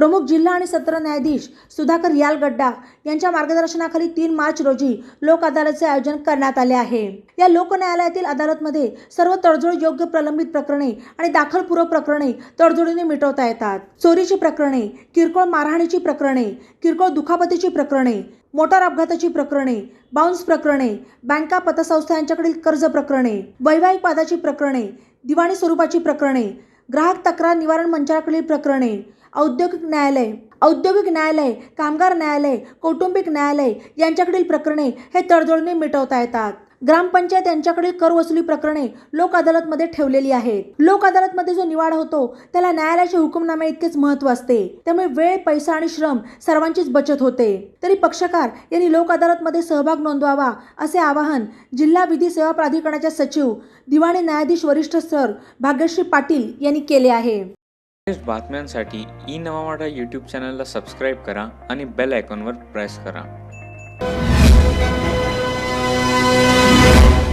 प्रमुख जिल्हा आणि सत्र न्यायाधीश सुधाकर यालगड्डा यांच्या मार्गदर्शनाखाली तीन मार्च रोजी लोक अदालतचे आयोजन करण्यात आले आहे. या लोक न्यायालयातील अदालतमध्ये सर्व तडजोड योग्य प्रलंबित प्रकरणे आणि दाखलपूर्व प्रकरणे तडजोडीने मिटवता येतात. चोरीची प्रकरणे किरकोळ मारहाणीची प्रकरणे किरकोळ दुखापतीची प्रकरणे मोटार अपघाताची प्रकरणे बाउन्स प्रकरणे बँका पतसंस्था यांच्याकडील कर्ज प्रकरणे वैवाहिक वादाची प्रकरणे दिवाणी स्वरूपाची प्रकरणे ग्राहक तक्रार निवारण मंचाकडील प्रकरणे औद्योगिक न्यायालय औद्योगिक न्यायालय कामगार न्यायालय कौटुंबिक न्यायालय यांच्याकडील प्रकरणे हे तडजोडीने मिटवता येतात. ग्रामपंचायत यांच्याकडील कर वसुली प्रकरणे लोक अदालतमध्ये ठेवलेली आहेत. लोक अदालतमध्ये जो निवाडा होतो त्याला न्यायालयाचे हुकुमनामे इतकेच महत्त्व असते. त्यामुळे वेळ पैसा आणि श्रम सर्वांचीच बचत होते. तरी पक्षकार यांनी लोक अदालतमध्ये सहभाग नोंदवावा असे आवाहन जिल्हा विधी सेवा प्राधिकरणाच्या सचिव दिवाणी न्यायाधीश वरिष्ठ सर भाग्यश्री पाटील यांनी केले आहे. बातम्यांसाठी ई नवा यूट्यूब चॅनलला सबस्क्राईब करा आणि बेल आयकॉनवर प्रेस करा.